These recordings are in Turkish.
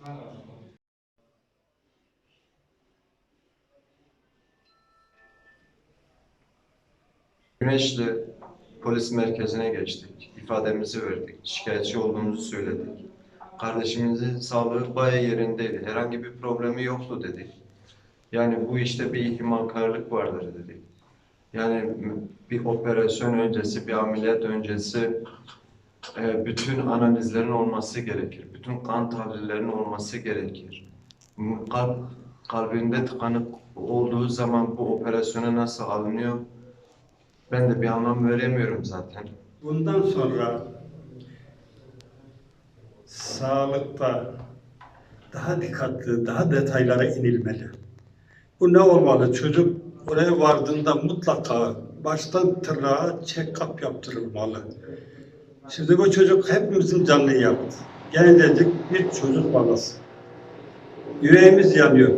Merhaba. Güneşli polis merkezine geçtik. İfademizi verdik. Şikayetçi olduğumuzu söyledik. Kardeşimizin sağlığı baya yerindeydi. Herhangi bir problemi yoktu dedik. Yani bu işte bir ihmalkarlık vardır dedik. Yani bir operasyon öncesi, bir ameliyat öncesi e, bütün analizlerin olması gerekir. Bütün kan tahlillerinin olması gerekir. Kalp, kalbinde tıkanık olduğu zaman bu operasyona nasıl alınıyor? Ben de bir anlam veremiyorum zaten. Bundan sonra sağlıkta daha dikkatli, daha detaylara inilmeli. Bu ne olmalı? Çocuk oraya vardığında mutlaka baştan tırnağa check-up yaptırılmalı. Şimdi bu çocuk hepimizin canını yaktı. Gencecik bir çocuk babası. Yüreğimiz yanıyor.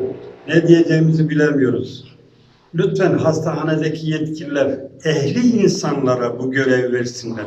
Ne diyeceğimizi bilemiyoruz. Lütfen hastahanedeki yetkililer ehli insanlara bu görev versinler.